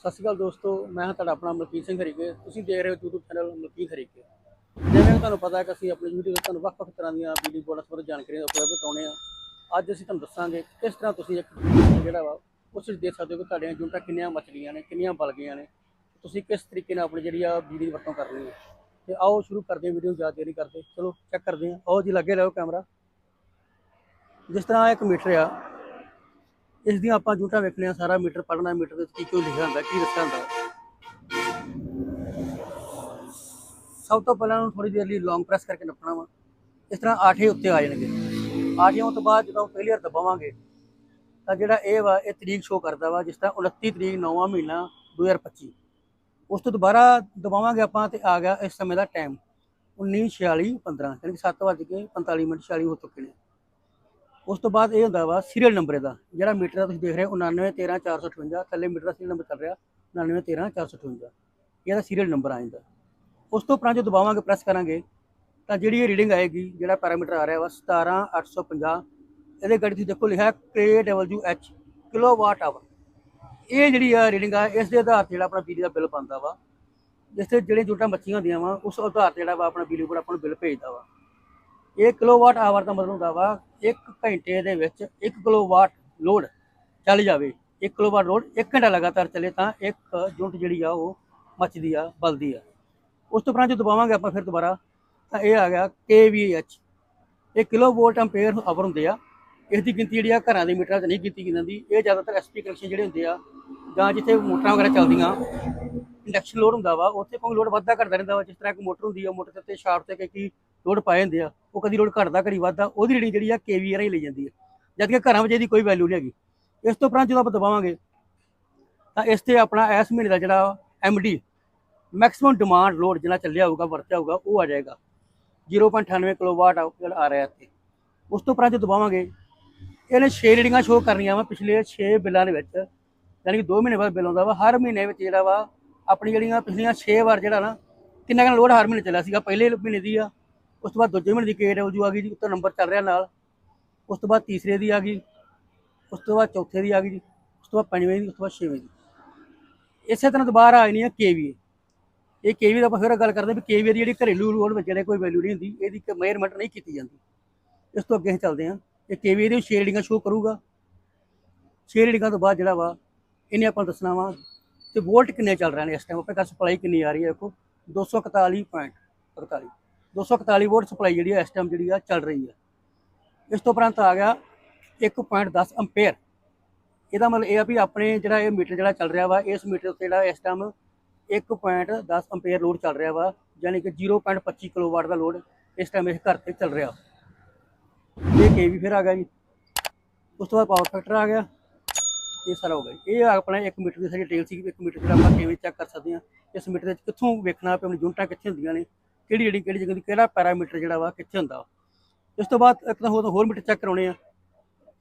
ਸਤਿ ਸ਼੍ਰੀ ਅਕਾਲ ਦੋਸਤੋ, ਮੈਂ ਹਾਂ ਤੁਹਾਡਾ ਆਪਣਾ ਮਲਕੀਤ ਸਿੰਘ ਹਰੀਕੇ। ਤੁਸੀਂ ਦੇਖ ਰਹੇ ਹੋ YouTube ਚੈਨਲ ਮਲਕੀਤ ਹਰੀਕੇ। ਜਿਵੇਂ ਕਿ ਤੁਹਾਨੂੰ ਪਤਾ ਹੈ ਕਿ ਅਸੀਂ ਆਪਣੀ YouTube ਤੇ ਤੁਹਾਨੂੰ ਵੱਖ-ਵੱਖ ਤਰ੍ਹਾਂ ਦੀਆਂ ਵੀਡੀਓ ਬੋਰਡਸ ਬਾਰੇ ਜਾਣਕਾਰੀਆਂ ਉਪਲਬਧ ਕਰਾਉਂਦੇ ਆ ਅੱਜ ਅਸੀਂ ਤੁਹਾਨੂੰ ਦੱਸਾਂਗੇ ਕਿਸ ਤਰ੍ਹਾਂ ਤੁਸੀਂ ਇੱਕ ਜਿਹੜਾ ਵਾ, ਉਸ ਵਿੱਚ ਦੇਖ ਸਕਦੇ ਹੋ ਕਿ ਤੁਹਾਡੀਆਂ ਜੁੰਟਾਂ ਕਿੰਨੀਆਂ ਮੱਚ ਗਈਆਂ ਨੇ, ਕਿੰਨੀਆਂ ਬਲ ਗਈਆਂ ਨੇ। ਤੁਸੀਂ ਕਿਸ ਤਰੀਕੇ ਨਾਲ ਆਪਣੀ ਜਿਹੜੀ ਆ ਬਿਜਲੀ ਦੀ ਵਰਤੋਂ ਕਰਨੀ ਹੈ। ਤੇ ਆਓ ਸ਼ੁਰੂ ਕਰਦੇ ਹਾਂ ਵੀਡੀਓ ਜ਼ਿਆਦਾ ਦੇਰੀ ਕਰਦੇ। ਚਲੋ ਚੈੱਕ ਕਰਦੇ ਹਾਂ। ਆਓ ਜੀ, ਲੱਗੇ ਰਹੋ ਕੈਮਰਾ ਜਿਸ ਤਰ੍ਹਾਂ ਇੱਕ ਮੀਟਰ ਆ ਇਸ ਦੀਆਂ ਆਪਾਂ ਜੂਟਾਂ ਵੇਖਣੀਆਂ ਸਾਰਾ ਮੀਟਰ ਪੜਨਾ ਮੀਟਰ ਦੇ ਵਿੱਚ ਕੀ ਕਿਉਂ ਲਿਖਿਆ ਹੁੰਦਾ, ਕੀ ਦੱਸਿਆ ਹੁੰਦਾ। ਸਭ ਤੋਂ ਪਹਿਲਾਂ ਉਹਨੂੰ ਥੋੜੀ ਦੇਰ ਲਈ ਲੌਂਗ ਪ੍ਰੈਸ ਕਰਕੇ ਨੱਪਣਾ ਵਾ। ਇਸ ਤਰ੍ਹਾਂ ਆਠੇ ਉੱਤੇ ਆ ਜਾਣਗੇ। ਆਠਿਆਂ ਤੋਂ ਬਾਅਦ ਜਦੋਂ ਪਹਿਲੀ ਵਾਰ ਦਬਾਵਾਂਗੇ, ਤਾਂ ਜਿਹੜਾ ਇਹ ਵਾ, ਇਹ ਤਰੀਕ ਸ਼ੋ ਕਰਦਾ ਵਾ, ਜਿਸ ਤਰ੍ਹਾਂ 29 ਤਰੀਕ 9ਵਾਂ ਮਹੀਨਾ 2025 ਉਸ ਤੋਂ ਦੁਬਾਰਾ ਦਬਾਵਾਂਗੇ ਆਪਾਂ ਤੇ ਆ ਗਿਆ ਇਸ ਸਮੇਂ ਦਾ ਟਾਈਮ 1946 15 ਯਾਨੀ ਕਿ 7 ਵੱਜ ਕੇ 45 ਮਿੰਟ 46 ਹੋ ਚੁੱਕੇ ਨੇ। ਉਸ ਤੋਂ ਬਾਅਦ ਇਹ ਹੁੰਦਾ ਵਾ ਸੀਰੀਅਲ ਨੰਬਰ ਇਹਦਾ, ਜਿਹੜਾ ਮੀਟਰ ਦਾ ਤੁਸੀਂ ਦੇਖ ਰਹੇ ਹੋ 99 13 458 ਥੱਲੇ ਮੀਟਰ ਦਾ ਸੀਰੀਅਲ ਨੰਬਰ ਚੱਲ ਰਿਹਾ 99 13 458 ਇਹਦਾ ਸੀਰੀਅਲ ਨੰਬਰ ਆ ਜਾਂਦਾ ਉਸ ਤੋਂ ਉਪਰੰਤ ਜੇ ਦਬਾਵਾਂਗੇ ਪ੍ਰੈਸ ਕਰਾਂਗੇ, ਤਾਂ ਜਿਹੜੀ ਇਹ ਰੀਡਿੰਗ ਆਏਗੀ, ਜਿਹੜਾ ਪੈਰਾਮੀਟਰ ਆ ਰਿਹਾ ਵਾ 17850 ਇਹਦੇ ਗੱਡੀ ਤੁਸੀਂ ਦੇਖੋ ਲਿਖਿਆ KWH ਕਿਲੋਵਾਟ ਆਵਰ ਇਹ ਜਿਹੜੀ ਆ ਰੀਡਿੰਗ ਆ, ਇਸ ਦੇ ਆਧਾਰ ਤੇ ਜਿਹੜਾ ਆਪਣਾ ਬਿਜਲੀ ਦਾ ਬਿੱਲ ਪਾਉਂਦਾ ਵਾ, ਜਿਸ ਤੇ ਜਿਹੜੀਆਂ ਜੁਟਾਂ ਮੱਛੀਆਂ ਹੁੰਦੀਆਂ ਵਾ, ਉਸ ਆਧਾਰ ਤੇ ਜਿਹੜਾ ਵਾ ਆਪਣਾ ਬਿਜਲੀ ਬੋਰਡ ਆਪਾਂ ਨੂੰ ਬਿੱਲ ਭੇਜਦਾ ਵਾ। ਇਹ ਕਿਲੋਵਾਟ ਆਵਰ ਦਾ ਮਤਲਬ ਹੁੰਦਾ ਵਾ 1 ਘੰਟੇ ਦੇ ਵਿੱਚ 1 ਕਿਲੋਵਾਟ ਲੋਡ ਚੱਲ ਜਾਵੇ। 1 ਕਿਲੋਵਾਟ ਲੋਡ 1 ਘੰਟਾ ਲਗਾਤਾਰ ਚੱਲੇ ਤਾਂ ਇੱਕ ਯੂਨਿਟ ਜਿਹੜੀ ਆ ਉਹ ਮੱਚਦੀ ਆ, ਬਲਦੀ ਆ। ਉਸ ਤੋਂ ਉਪਰੰਤ ਜੋ ਦਬਾਵਾਂਗੇ ਆਪਾਂ ਫਿਰ ਦੁਬਾਰਾ, ਤਾਂ ਇਹ ਆ ਗਿਆ KVH ਇਹ ਕਿਲੋ ਵੋਲਟ ਐਂਪੀਅਰ ਆਵਰ ਹੁੰਦੇ ਆ। ਇਸ ਦੀ ਗਿਣਤੀ ਜਿਹੜੀ ਆ ਘਰਾਂ ਦੇ ਮੀਟਰਾਂ 'ਚ ਨਹੀਂ ਕੀਤੀ ਜਾਂਦੀ। ਇਹ ਜ਼ਿਆਦਾਤਰ ਐਸਪੀ ਕਨੈਕਸ਼ਨ ਜਿਹੜੇ ਹੁੰਦੇ ਆ, ਜਾਂ ਜਿੱਥੇ ਮੋਟਰਾਂ ਵਗੈਰਾ ਚੱਲਦੀਆਂ ਇੰਡਕਸ਼ਨ ਲੋਡ ਹੁੰਦਾ ਵਾ, ਉੱਥੇ ਕੋਈ ਲੋਡ ਵੱਧਦਾ ਘਟਦਾ ਰਹਿੰਦਾ ਵਾ। ਜਿਸ ਤਰ੍ਹਾਂ ਇੱਕ ਮੋਟਰ ਹੁੰਦੀ ਆ, ਮੋਟਰ 'ਤੇ ਉੱਤੇ ਸ਼ਾਫਟ ਤੇ ਕਈ ਕੀ ਲੋਡ ਪਾਏ ਹੁੰਦੇ ਆ, ਉਹ ਕਦੀ ਲੋਡ ਘਟਦਾ, ਕਦੀ ਵੱਧਦਾ, ਉਹਦੀ ਰੀਡਿੰਗ ਜਿਹੜੀ ਆ ਕੇਵੀਆਰ ਹੀ ਲਈ ਜਾਂਦੀ ਹੈ ਜਦ ਕਿ ਘਰਾਂ ਵਿੱਚ ਇਹਦੀ ਕੋਈ ਵੈਲਿਊ ਨਹੀਂ ਹੈਗੀ। ਇਸ ਤੋਂ ਉਪਰੰਤ ਜਦੋਂ ਆਪਾਂ ਦਬਾਵਾਂਗੇ, ਤਾਂ ਇਸ ਤੇ ਆਪਣਾ ਇਸ ਮਹੀਨੇ ਦਾ ਜਿਹੜਾ ਐਮਡੀ ਮੈਕਸਿਮਮ ਡਿਮਾਂਡ ਲੋਡ ਜਿੰਨਾ ਚੱਲਿਆ ਹੋਊਗਾ, ਵਰਤਿਆ ਹੋਊਗਾ, ਉਹ ਆ ਜਾਏਗਾ। 0.98 ਕਿਲੋਵਾਟ ਆ ਜਿਹੜਾ ਆ ਰਿਹਾ ਇੱਥੇ। ਉਸ ਤੋਂ ਉਪਰੰਤ ਜਦੋਂ ਦਬਾਵਾਂਗੇ, ਇਹਨੇ 6 ਰੀਡਿੰਗਾਂ ਸ਼ੋਅ ਕਰਨੀਆਂ ਵਾ ਪਿਛਲੇ 6 ਬਿੱਲਾਂ ਦੇ ਵਿੱਚ। ਯਾਨੀ ਕਿ 2 ਮਹੀਨੇ ਬਾਅਦ ਬਿੱਲ ਆਉਂਦਾ ਵਾ। ਹਰ ਮਹੀਨੇ ਵਿੱਚ ਜਿਹੜਾ ਵਾ, ਆਪਣੀ ਜਿਹੜੀਆਂ ਪਿਛਲੀਆਂ 6 ਵਾਰ ਜਿਹੜਾ ਨਾ, ਕਿੰਨਾ ਕਿੰਨਾ ਲੋਡ ਹਰ ਮਹੀਨੇ ਚੱਲਿਆ ਸੀਗਾ। ਪਹਿਲੇ ਮਹੀਨੇ ਦੀ ਆ ਉਸ ਤੋਂ ਬਾਅਦ ਦੂਜੇ ਮਹੀਨੇ ਦੀ KW ਆ ਗਈ ਜੀ, ਉੱਤੇ ਨੰਬਰ ਚੱਲ ਰਿਹਾ ਨਾਲ। ਉਸ ਤੋਂ ਬਾਅਦ ਤੀਸਰੇ ਦੀ ਆ ਗਈ। ਉਸ ਤੋਂ ਬਾਅਦ ਚੌਥੇ ਦੀ ਆ ਗਈ ਜੀ। ਉਸ ਤੋਂ ਬਾਅਦ ਪੰਜਵੇਂ ਦੀ, ਉਸ ਤੋਂ ਬਾਅਦ ਛੇਵੇਂ ਦੀ। ਇਸੇ ਤਰ੍ਹਾਂ ਦੁਬਾਰਾ ਆ ਜਾਣੀ ਆ KVA ਇਹ KVA ਦਾ ਆਪਾਂ ਫਿਰ ਗੱਲ ਕਰਦੇ ਵੀ KVA ਦੀ ਜਿਹੜੀ ਘਰੇਲੂ ਲੋਡ ਵਿੱਚ ਜਿਹੜੇ ਕੋਈ ਵੈਲਿਊ ਨਹੀਂ ਹੁੰਦੀ, ਇਹਦੀ ਮੇਅਰਮੈਂਟ ਨਹੀਂ ਕੀਤੀ ਜਾਂਦੀ। ਇਸ ਤੋਂ ਅੱਗੇ ਅਸੀਂ ਚੱਲਦੇ ਹਾਂ। ਇਹ KVA ਦੀ ਛੇ ਰੀਡਿੰਗਾਂ ਸ਼ੋਅ ਕਰੂਗਾ। ਛੇ ਰੀਡਿੰਗਾਂ ਤੋਂ ਬਾਅਦ ਜਿਹੜਾ ਵਾ, ਇਹਨੇ ਆਪਾਂ ਨੂੰ ਦੱਸਣਾ ਵਾ ਤੇ ਵੋਲਟ ਕਿੰਨੇ ਚੱਲ ਰਹੇ ਨੇ ਇਸ ਟਾਈਮ ਆਪਣੇ ਕੋਲ ਸਪਲਾਈ ਕਿੰਨੀ ਆ ਰਹੀ ਹੈ ਦੇਖੋ 241.48 241 ਵੋਲਟ ਸਪਲਾਈ ਜਿਹੜੀ ਹੈ ਇਸ ਟਾਈਮ ਜਿਹੜੀ ਆ ਚੱਲ ਰਹੀ ਹੈ ਇਸ ਤੋਂ ਉਪਰੰਤ ਆ ਗਿਆ 1.10 ਐਂਪੀਅਰ ਇਹਦਾ ਮਤਲਬ ਇਹ ਆ ਵੀ ਆਪਣੇ ਜਿਹੜਾ ਇਹ ਮੀਟਰ ਜਿਹੜਾ ਚੱਲ ਰਿਹਾ ਵਾ, ਇਸ ਮੀਟਰ ਉੱਤੇ ਜਿਹੜਾ ਇਸ ਟਾਈਮ 1.10 ਐਂਪੀਅਰ ਲੋਡ ਚੱਲ ਰਿਹਾ ਵਾ ਯਾਨੀ ਕਿ 0.25 ਕਿਲੋਵਾਟ ਦਾ ਲੋਡ ਇਸ ਟਾਈਮ ਇਸ ਘਰ ਤੇ ਚੱਲ ਰਿਹਾ। ਇਹ ਕੇਵੀ ਫਿਰ ਆ ਗਿਆ ਜੀ। ਉਸ ਤੋਂ ਬਾਅਦ ਪਾਵਰ ਫੈਕਟਰ ਆ ਗਿਆ। ਇਹ ਸਾਰਾ ਹੋ ਗਿਆ ਜੀ। ਇਹ ਆਪਣਾ 1 ਮੀਟਰ ਦੀ ਸਾਰੀ ਡਿਟੇਲ ਸੀ ਕਿ 1 ਮੀਟਰ ਜਿਹੜਾ ਆਪਾਂ ਕਿਵੇਂ ਚੈੱਕ ਕਰ ਸਕਦੇ ਹਾਂ। ਇਸ ਮੀਟਰ ਦੇ ਵਿੱਚ ਕਿੱਥੋਂ ਵੇਖਣਾ, ਵੀ ਆਪਣੀ ਯੂਨਿਟਾਂ ਕਿੱਥੇ ਹੁੰਦੀਆਂ ਨੇ। ਕਿਹੜੀ ਜਿਹੜੀ ਕਿਹੜੀ ਜਗ੍ਹਾ ਦੀ, ਕਿਹੜਾ ਪੈਰਾਮੀਟਰ ਜਿਹੜਾ ਵਾ, ਕਿੱਥੇ ਹੁੰਦਾ ਵਾ। ਇਸ ਤੋਂ ਬਾਅਦ ਇੱਕ ਤਾਂ ਹੋਰ ਮੀਟਰ ਚੈੱਕ ਕਰਾਉਣੇ ਆ,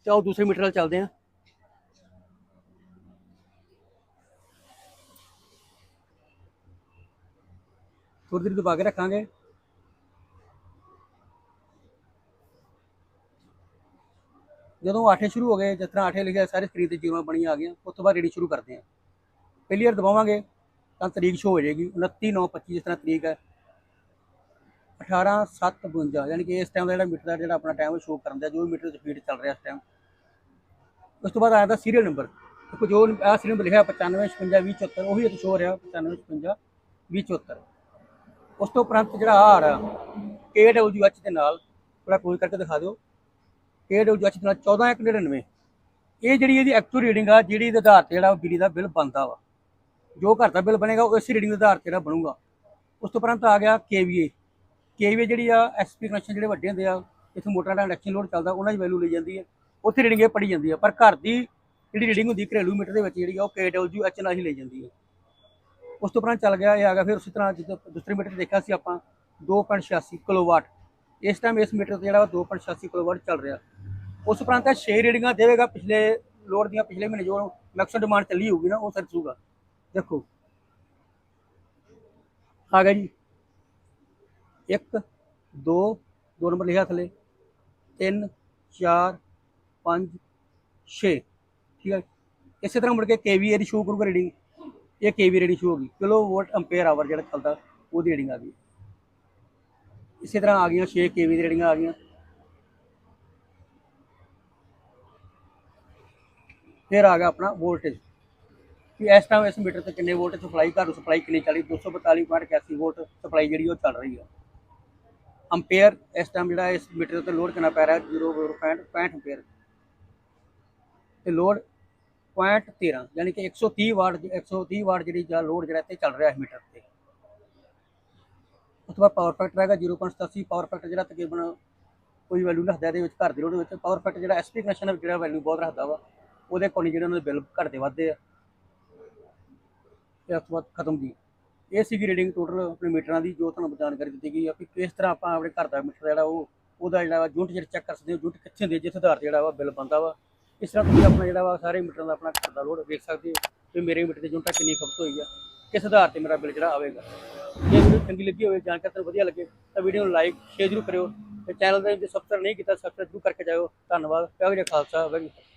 ਤੇ ਆਓ ਦੂਸਰੇ ਮੀਟਰ ਨਾਲ ਚੱਲਦੇ ਹਾਂ ਥੋੜੀ ਦੇਰ ਦਬਾ ਕੇ ਰੱਖਾਂਗੇ। ਜਦੋਂ ਆਠੇ ਸ਼ੁਰੂ ਹੋ ਗਏ, ਜਿਸ ਤਰ੍ਹਾਂ ਆਠੇ ਲਿਖਿਆ ਸਾਰੇ ਸਕਰੀਨ ਤੇ ਜੀਰੋ ਬਣੀਆਂ ਆ ਗਈਆਂ, ਉਸ ਤੋਂ ਬਾਅਦ ਰੀਡਿੰਗ ਸ਼ੁਰੂ ਕਰਦੇ ਹਾਂ ਪਹਿਲੀ ਵਾਰ ਦਬਾਵਾਂਗੇ, ਤਾਂ ਤਰੀਕ ਸ਼ੋ ਹੋ ਜਾਏਗੀ 29 9 25 ਜਿਸ ਤਰ੍ਹਾਂ ਤਰੀਕ ਹੈ। 18 7 52 ਯਾਨੀ ਕਿ ਇਸ ਟਾਈਮ ਦਾ ਜਿਹੜਾ ਮੀਟਰ ਦਾ ਜਿਹੜਾ ਆਪਣਾ ਟਾਈਮ ਸ਼ੋਅ ਕਰਨ ਦਾ ਜੋ ਵੀ ਮੀਟਰ ਦੀ ਸਪੀਡ ਚੱਲ ਰਿਹਾ ਇਸ ਟਾਈਮ ਉਸ ਤੋਂ ਬਾਅਦ ਆਇਆ ਦਾ ਸੀਰੀਅਲ ਨੰਬਰ ਦੇਖੋ ਜੋ ਆ ਸੀਰੀਅਲ ਨੰਬਰ ਲਿਖਿਆ 95 56 20 74 ਉਹੀ ਇੱਥੇ ਸ਼ੋ ਹੋ ਰਿਹਾ 95 56 20 74 ਉਸ ਤੋਂ ਉਪਰੰਤ ਜਿਹੜਾ ਆ ਰਿਹਾ KWH ਦੇ ਨਾਲ ਥੋੜਾ ਕੋਈ ਕਰਕੇ ਦਿਖਾ ਦਿਓ। KWH ਦੇ ਨਾਲ 14199 ਇਹ ਜਿਹੜੀ ਇਹਦੀ ਐਕਚੁਅਲ ਰੀਡਿੰਗ ਆ, ਜਿਹੜੀ ਦੇ ਆਧਾਰ ਤੇ ਜਿਹੜਾ ਉਹ ਬਿਜਲੀ ਦਾ ਬਿੱਲ ਬਣਦਾ ਵਾ। ਜੋ ਘਰ ਦਾ ਬਿੱਲ ਬਣੇਗਾ, ਉਹ ਇਸੇ ਰੀਡਿੰਗ ਦੇ ਆਧਾਰ ਤੇ ਜਿਹੜਾ ਬਣੂਗਾ। ਉਸ ਤੋਂ ਉਪਰੰਤ ਆ ਗਿਆ KVA KVA ਜਿਹੜੀ ਆ ਐਸਪੀ ਕਨੈਕਸ਼ਨ ਜਿਹੜੇ ਵੱਡੇ ਹੁੰਦੇ ਆ, ਇੱਥੇ ਮੋਟਰਾਂ ਦਾ ਇੰਡਕਸ਼ਨ ਲੋਡ ਚੱਲਦਾ, ਉਹਨਾਂ ਦੀ ਵੈਲਿਊ ਲਈ ਜਾਂਦੀ ਹੈ ਉੱਥੇ ਰੀਡਿੰਗ ਇਹ ਪੜੀ ਜਾਂਦੀ ਹੈ ਪਰ ਘਰ ਦੀ ਜਿਹੜੀ ਰੀਡਿੰਗ ਹੁੰਦੀ, ਘਰੇਲੂ ਮੀਟਰ ਦੇ ਵਿੱਚ ਜਿਹੜੀ ਆ, ਉਹ KWH ਨਾਲ ਹੀ ਲਈ ਜਾਂਦੀ ਹੈ ਉਸ ਤੋਂ ਉਪਰੰਤ ਚੱਲ ਗਿਆ, ਇਹ ਆ ਗਿਆ, ਫਿਰ ਉਸੇ ਤਰ੍ਹਾਂ ਜਿੱਦਾਂ ਦੂਸਰੇ ਮੀਟਰ 'ਤੇ ਦੇਖਿਆ ਸੀ ਆਪਾਂ 2.86 ਕਿਲੋਵਾਟ ਇਸ ਟਾਈਮ ਇਸ ਮੀਟਰ ਤੇ ਜਿਹੜਾ ਵਾ 2.86 ਕਿਲੋਵਾਟ ਚੱਲ ਰਿਹਾ। ਉਸ ਉਪਰੰਤ ਇਹ 6 ਰੀਡਿੰਗਾਂ ਦੇਵੇਗਾ, ਪਿਛਲੇ ਲੋਡ ਦੀਆਂ ਪਿਛਲੇ ਮਹੀਨੇ ਜੋ ਮੈਕਸਿਮਮ ਡਿਮਾਂਡ ਚੱਲੀ ਹੋਊਗੀ ਨਾ, ਉਹ ਸਰਚੂਗਾ ਦੇਖੋ। ਆ ਗਿਆ ਜੀ। 1 2 ਦੋ ਨੰਬਰ ਲਿਖਿਆ ਥੱਲੇ। 3 4 5 6 ਠੀਕ ਹੈ ਇਸੇ ਤਰ੍ਹਾਂ ਮੁੜ ਕੇ KVA ਦੀ ਸ਼ੋ ਕਰੂਗਾ ਰੀਡਿੰਗ ਇਹ ਕੇਵੀ ਰੇਡਿੰਗ ਸ਼ੋ ਹੋ ਗਈ। ਕਿਲੋ ਵੋਲਟ ਐਂਪੀਅਰ ਆਵਰ ਜਿਹੜਾ ਚੱਲਦਾ, ਉਹਦੀ ਰੇਡਿੰਗ ਆ ਗਈ। ਇਸੇ ਤਰ੍ਹਾਂ ਆ ਗਈਆਂ 6 ਕੇਵੀ ਦੀ ਰੇਡਿੰਗਾਂ ਆ ਗਈਆਂ। ਫਿਰ ਆ ਗਿਆ ਆਪਣਾ ਵੋਲਟੇਜ ਕਿ ਇਸ ਟਾਈਮ ਇਸ ਮੀਟਰ ਤੇ ਕਿੰਨੇ ਵੋਲਟ ਸਪਲਾਈ ਘਰ ਨੂੰ ਸਪਲਾਈ ਕਿੰਨੀ ਚੱਲ ਚੱਲੀ 242.81 ਵੋਲਟ ਸਪਲਾਈ ਜਿਹੜੀ ਉਹ ਚੱਲ ਰਹੀ ਆ। ਅੰਪੇਅਰ ਇਸ ਟਾਈਮ ਜਿਹੜਾ ਇਸ ਮੀਟਰ ਉੱਤੇ ਲੋਡ ਕਿੰਨਾ ਪੈ ਰਿਹਾ? 0.65 ਅੰਪੀਅਰ ਤੇ ਲੋਡ 0.13 ਯਾਨੀ ਕਿ 130 ਵਾਟ 130 ਵਾਟ ਜਿਹੜੀ ਜਾਂ ਲੋਡ ਜਿਹੜਾ ਇੱਥੇ ਚੱਲ ਰਿਹਾ ਇਸ ਮੀਟਰ ਤੇ। ਉਸ ਤੋਂ ਬਾਅਦ ਪਾਵਰ ਫੈਕਟਰ ਹੈਗਾ 0.87 ਪਾਵਰ ਫੈਕਟਰ ਜਿਹੜਾ ਤਕਰੀਬਨ ਕੋਈ ਵੈਲਿਊ ਰੱਖਦਾ ਇਹਦੇ ਵਿੱਚ ਘਰ ਦੀ ਲੋਡ ਵਿੱਚ ਪਾਵਰ ਫੈਕਟਰ ਜਿਹੜਾ ਐਸਪੀ ਕਨੈਕਸ਼ਨ ਵਿੱਚ ਜਿਹੜਾ ਵੈਲਿਊ ਬਹੁਤ ਰੱਖਦਾ ਵਾ, ਉਹਦੇ ਅਕੋਰਡਿੰਗ ਜਿਹੜੇ ਉਹਨਾਂ ਦੇ ਬਿੱਲ ਘਟਦੇ ਵੱਧਦੇ ਆ। ਤੇ ਉਸ ਤੋਂ ਬਾਅਦ ਖਤਮ ਜੀ। ਇਹ ਸੀਗੀ ਰੀਡਿੰਗ ਟੋਟਲ ਆਪਣੇ ਮੀਟਰਾਂ ਦੀ, ਜੋ ਤੁਹਾਨੂੰ ਜਾਣਕਾਰੀ ਦਿੱਤੀ ਗਈ ਆ ਕਿ ਕਿਸ ਤਰ੍ਹਾਂ ਆਪਾਂ ਆਪਣੇ ਘਰ ਦਾ ਮੀਟਰ ਜਿਹੜਾ ਉਹ, ਉਹਦਾ ਜਿਹੜਾ ਵਾ ਜੁੰਟ ਜਿਹੜਾ ਚੈੱਕ ਕਰ ਸਕਦੇ ਹੋ, ਜੁੰਟ ਕਿੱਥੇ ਹੁੰਦੀ ਜਿਸ ਆਧਾਰ ਤੇ ਜਿਹੜਾ ਵਾ ਬਿੱਲ ਬਣਦਾ ਵਾ। ਇਸ ਤਰ੍ਹਾਂ ਤੁਸੀਂ ਆਪਣਾ ਜਿਹੜਾ ਵਾ ਸਾਰੇ ਮੀਟਰਾਂ ਦਾ ਆਪਣਾ ਘਰ ਦਾ ਲੋਡ ਵੇਖ ਸਕਦੇ ਹੋ ਕਿ ਮੇਰੇ ਮੀਟਰ ਦੀ ਯੂਨਿਟ ਕਿੰਨੀ ਖਪਤ ਹੋਈ ਆ, ਕਿਸ ਆਧਾਰ ਤੇ ਮੇਰਾ ਬਿੱਲ ਜਿਹੜਾ ਆਵੇਗਾ। ਜੇ ਵੀਡੀਓ ਚੰਗੀ ਲੱਗੀ ਹੋਵੇ, ਜਾਣਕਾਰੀ ਤੁਹਾਨੂੰ ਵਧੀਆ ਲੱਗੇ, ਤਾਂ ਵੀਡੀਓ ਨੂੰ ਲਾਈਕ ਸ਼ੇਅਰ ਜ਼ਰੂਰ ਕਰਿਓ ਤੇ ਚੈਨਲ ਦੇ ਜੇ ਸਬਸਕ੍ਰਾਈਬ ਨਹੀਂ ਕੀਤਾ ਸਬਸਕ੍ਰਾਈਬ ਜ਼ਰੂਰ ਕਰਕੇ ਜਾਇਓ। ਧੰਨਵਾਦ, ਪਿਆਰ ਜੀ ਖਾਲਸਾ, ਵਾਹਿਗੁਰੂ। ਜੀ